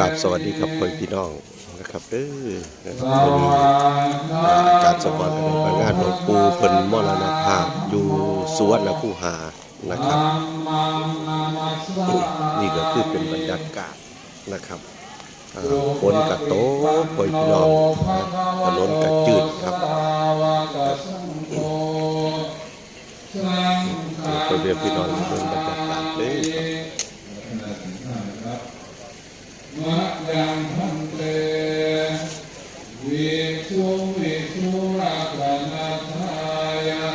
กราบสวัสดีครับพ่อพี่น้องนะครับเด้อนะครับวันนี้อ่าอาจารย์สมบัติก็ได้ไปงานหลวงปู่เพิ่นมรณภาพอยู่สุวรรณคูหานะครับ นี่ก็คือเป็นบรรยากาศนะครับอ่าฝนกระโตพ่อพี่น้องนะถนนกระจืดครับไปเรียนพี่น้องเรื่องบรรยากาศเลยครับ มะยังพันเตวิสุวิสุรักนาทายา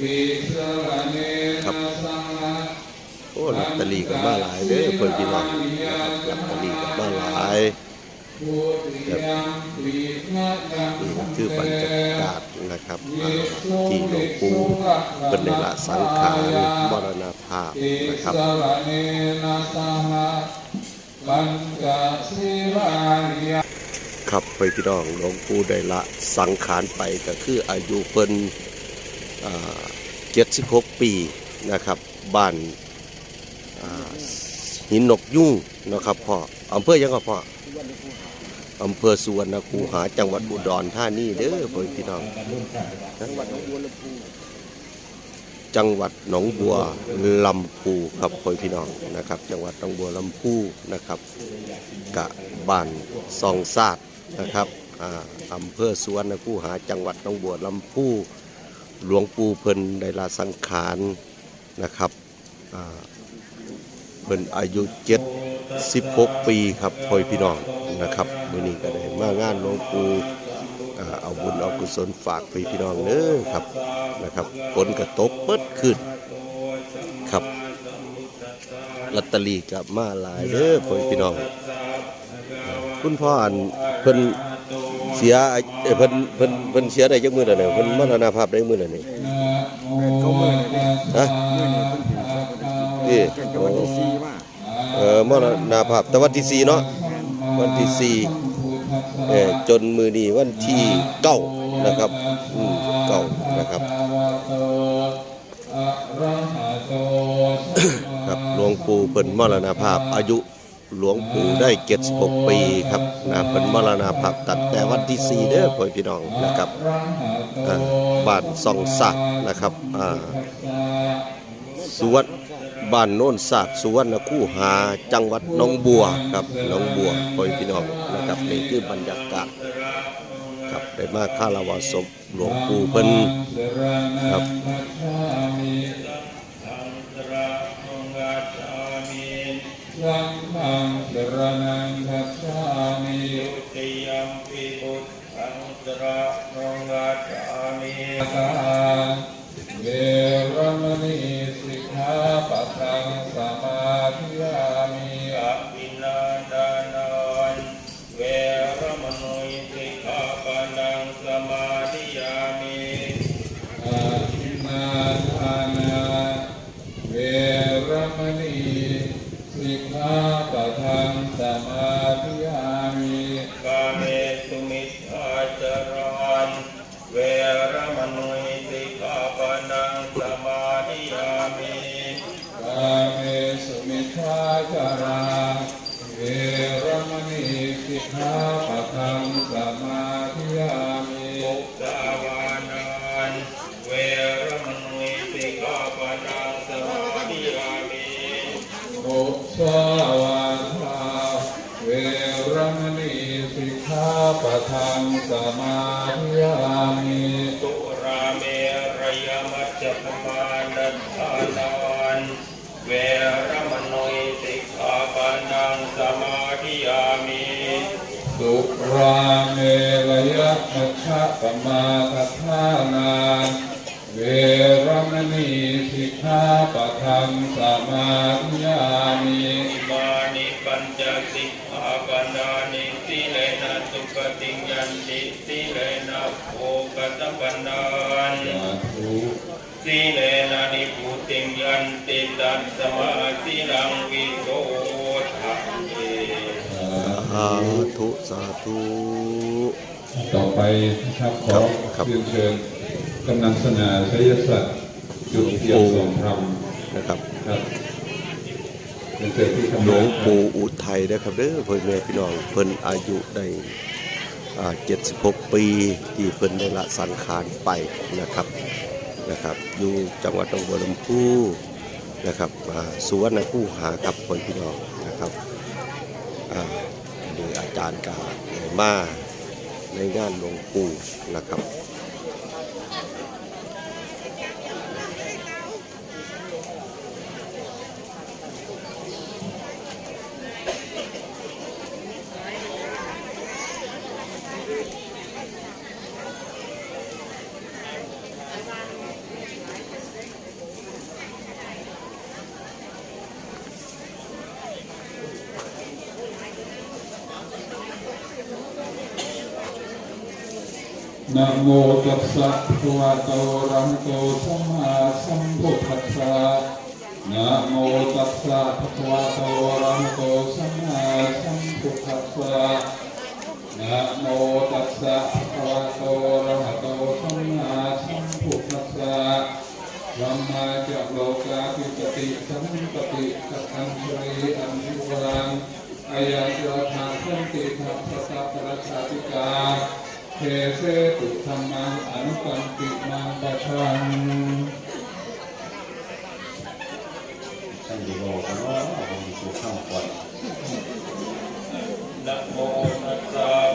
ปิสรเนนะสังฆโอ้ลอตตอรี่ก็มาหลายเด้อเพิ่อนพี่น้องนะครับลอตเตอรี่ก็มาหลายพุทธิยังปิมะยังนี่คือบรรยากาศนะครับที่หลวงปู่เป็นในละสังขารมรณภาพนะครับครับไปพี่น้องหลวงปู่ได้ละสังขารไปก็คืออายุเพิ่น 76 ปีนะครับบ้านหินนกยุ่งนะครับพ่ออำเภอยังก็พ่ออำเภอสุวรรณคูหาจังหวัดอุดรธานีเด้อพ่อพี่น้องจังหวัดหนองบัวลำพูครับพ่อพี่น้องนะครับ จังหวัดหนองบัวลำพูนะครับกะบ้านซองซาดนะครับอ่าอำเภอสุวรรณคูหาจังหวัดหนองบัวลำพู หลวงปู่เพิ่นได้ลาสังขารนะครับเพิ่นอายุ76ปีครับพ่อพี่น้องนะครับมื้อนี้ก็ได้มางานหลวงปู่เอาบุญเอากุศลฝากไปพี่น้องเด้อครับนะครับฝนกระตกเปิดขึ้นครับลอตเตอรี่กับมาหลายเด้อพ่อพี่น้อง คุณพ่ออันเพิ่น เสียเอ้เพิ่นเพิ่นเพิ่นเสียได้จักมื้อแล้วเนี่ยเพิ่นมรณภาพได้มื้อแล้วนี่เขามื่อไร่ฮะนี่จะวันที่สี่มาเออมรณภาพแต่วันที่สี่เนาะวันที่สี่เออจนมือนี้วันที่เก้านะครับอืมเก้านะครับ ครับหลวงปู่เพิ่นมรณภาพอายุ หลวงปู่ได้76ปีครับนะเพิ่นมรณภาพตั้งแต่วันที่4เด้อพ่อพี่น้องนะครับอ่าบ้านซองสักนะครับอ่าสุวรรณบ้านโน้นศาสตร์สุวรรณคูหาจังหวัดหนองบัวครับหนองบัวพ่อพี่น้องนะครับนี่คือบรรยากาศครับได้มาคารวะศพหลวงปู่เพิ่นครับ สังฆังสรณังคัจฉามิติยัมปิพุทธังสระนงคัจฉามิาจาราเวรมณีสิกขาปะทังสมาธิยามิมุสาวานานเวรมณีสิกขาปะนังสมาธิยามิโอสาวาทาเวรมณีสิกขาปะทังสมาธิยามิ สุราเมรยมัจจปมานัฏฐานานเวรมณีสิกขาปะนังสมาธิยามิ สุราเมรยะมัชฌะปมาทัฏฐานาเวรมณีสิกขาปะทังสมาธิยามิมานิปัญจสิกขาปนานิสิเลนะสุปฏิญันติสิเลนะโภกตปนานติเลนะนิพุติญันติตัสสมาธิรัง สาธุ สาธุ ต่อไปนะครับขครัอบครับเรียนเชิญกำนันสนาชัยศักดิ์จุดเทียนสองธรรมนะครับครับเป็นเศรษฐีทำหลงาวนงปู่อุทัยนะครับเด้อพ่อแม่พี่น้องเพิ่นอายุได้อ่า76ปีที่เพิ่นได้ละสังขารไปนะครับนะครับ อยู่จังหวัดหนองบัวลำพูนะครับอ่าสุวรรณคูหาครับพ่อพี่น้องนะครับอ่าอันนี้อา จารย์กามาในงานหลวงปู่นะครับ นะโมตัสสะภะคะวะโตอะระหะโตสัมมาสัมพุทธัสสะนะโมตัสสะภะคะวะโตอะระหะโตสัมมาสัมพุทธัสสะนะโมตัสสะภะคะวะโตอะระหะโตสัมมาสัมพุทธัสสะรัมมาจะโลกาภิปติสัมปติสัพพัญชรีอัมพิวรังอายัติราธาสันติทัพพะสัพพะราชาติกา เทเสตุธรรมังอนุปันติมังปัชังท่านดีโลกันว่ามันมีตัวข้ามก่อนนะโมตัสสะภะคะ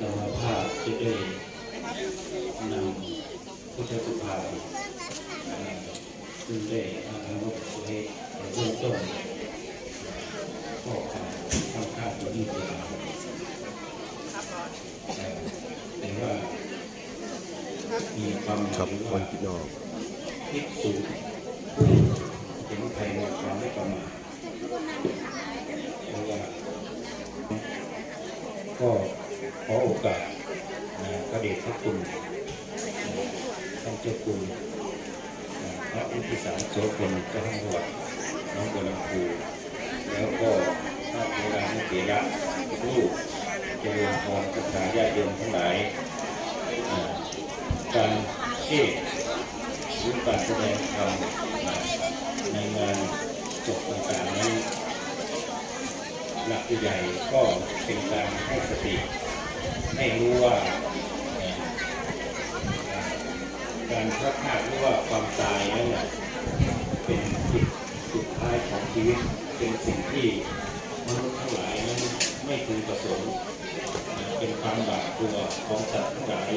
นำมาภาพจะได้นำพุทธสุภาซึ่งได้อาทำวัตถุเหตุในเบื้องต้นก็การทำข้าวตัวนี้เป็นแต่ว่ามีความหมายครับว่าพ่อพี่น้องภิกษุผู้เห็นภัยในความไม่ประมาทเพราะว่าก็ ขอโอกาสนะพระเดชพระคุณท่านเจ้าคุณพระอุทิสารโสพลเจ้าทั้งจังหวัดน้องบัวลำพูแล้วก็พระเวลานุเถระลูกเจริญพรศรัทธาญาติโยมทั้งหลายการเทศน์ หรือการแสดงธรรมในงานจบต่างๆนั้นหลักใหญ่ก็เป็นการให้สติ ให้รู้ว่า การพลัดพรากหรือว่าความตายนั้นน่ะเป็นจุดสุดท้ายของชีวิตเป็นสิ่งที่มนุษย์ทั้งหลายนั้นไม่พึงประสงค์เป็นความบาปตัวของสัตว์ทั้งหลาย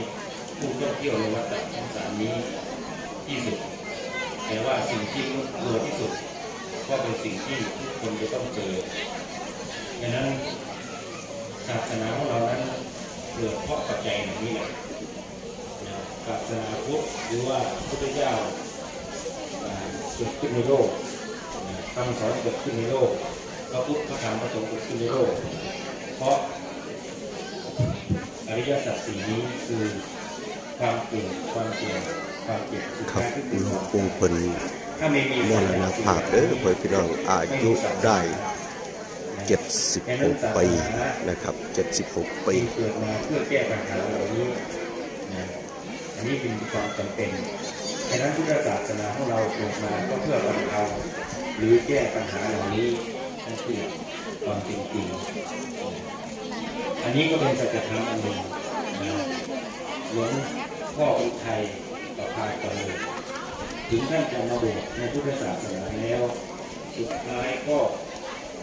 ผู้ท่องเที่ยวในวัฏสงสารนี้ที่สุด แต่ว่าสิ่งที่กลัวที่สุด ก็เป็นสิ่งที่ทุกคนจะต้องเจอดังนั้นศาสนาของเรานั้น เกิดเพราะปัจจัยอย่างนี้แหละนะศาสนาพุทธหรือว่าพุทธเจ้าอ่าเกิดขึ้นในโลกนะคำสอนเกิดขึ้นในโลกพระพุทธพระธรรมพระสงฆ์เกิดขึ้นในโลก เพราะอริยสัจสี่นี้คือความเกิดความเจ็บความเจ็บสุดครับท้ายก็คือหลคววางมปู่เพิ่นถ้าไม่มีมรณภาพเด้อพ่อพี่น้องอายุได้ 76 ปีนะครับ 76 ปีเกิดมาเพื่อแก้ปัญหาเหล่านี้นะอันนี้เป็นความจำเป็นดังนั้นพุทธศาสนาของเราเกิดมาก็เพื่อบรรเทาหรือแก้ปัญหาเหล่านี้นั่นคือความจริงจริงอันนี้ก็เป็นสัจธรรมอันหนึ่งนะหลวงพ่ออุทัยประพาตอนเลยถึงท่านจะมาบวชในพุทธศาสนาแล้ว สุดท้ายก็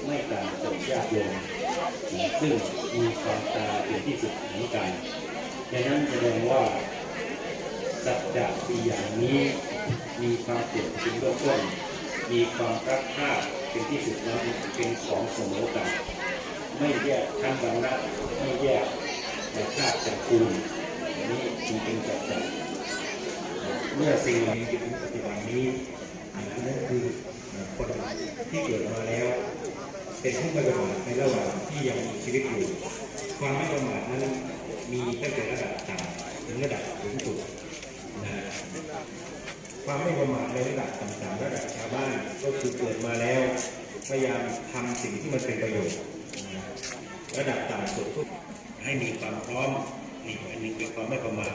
ไม่ต่างจากญาติโยมซึ่งมีความตาเป็นที่สุดเหมือนกันดังนั้นแสดงว่าสัจจะสี่อย่างนี้มีความเจ็บเป็นเบื้องต้นมีความรักชาติเป็นที่สุดแล้วเป็นของเสมอกัน ไม่แยกชั้นวรรณะไม่แยกแต่ชาติแต่ภูมิอันนี้จึงเป็นสัจจะเมื่อสิ่งเหล่านี้ถึงปัจจุบันนี้อันนั้นคือคนที่เกิดมาแล้ว เป็นผู้ไม่ประมาทในระหว่างที่ยังมีชีวิตอยู่ ความไม่ประมาทนั้นมีตั้งแต่ระดับต่ำถึงระดับสูงสุดนะความไม่ประมาทในระดับต่ำๆระดับชาวบ้านก็คือเกิดมาแล้วพยายามทำสิ่งที่มันเป็นประโยชน์ระดับต่ำสุดทุกให้มีความพร้อมอีกอันหนึงเป็นความไม่ประมาท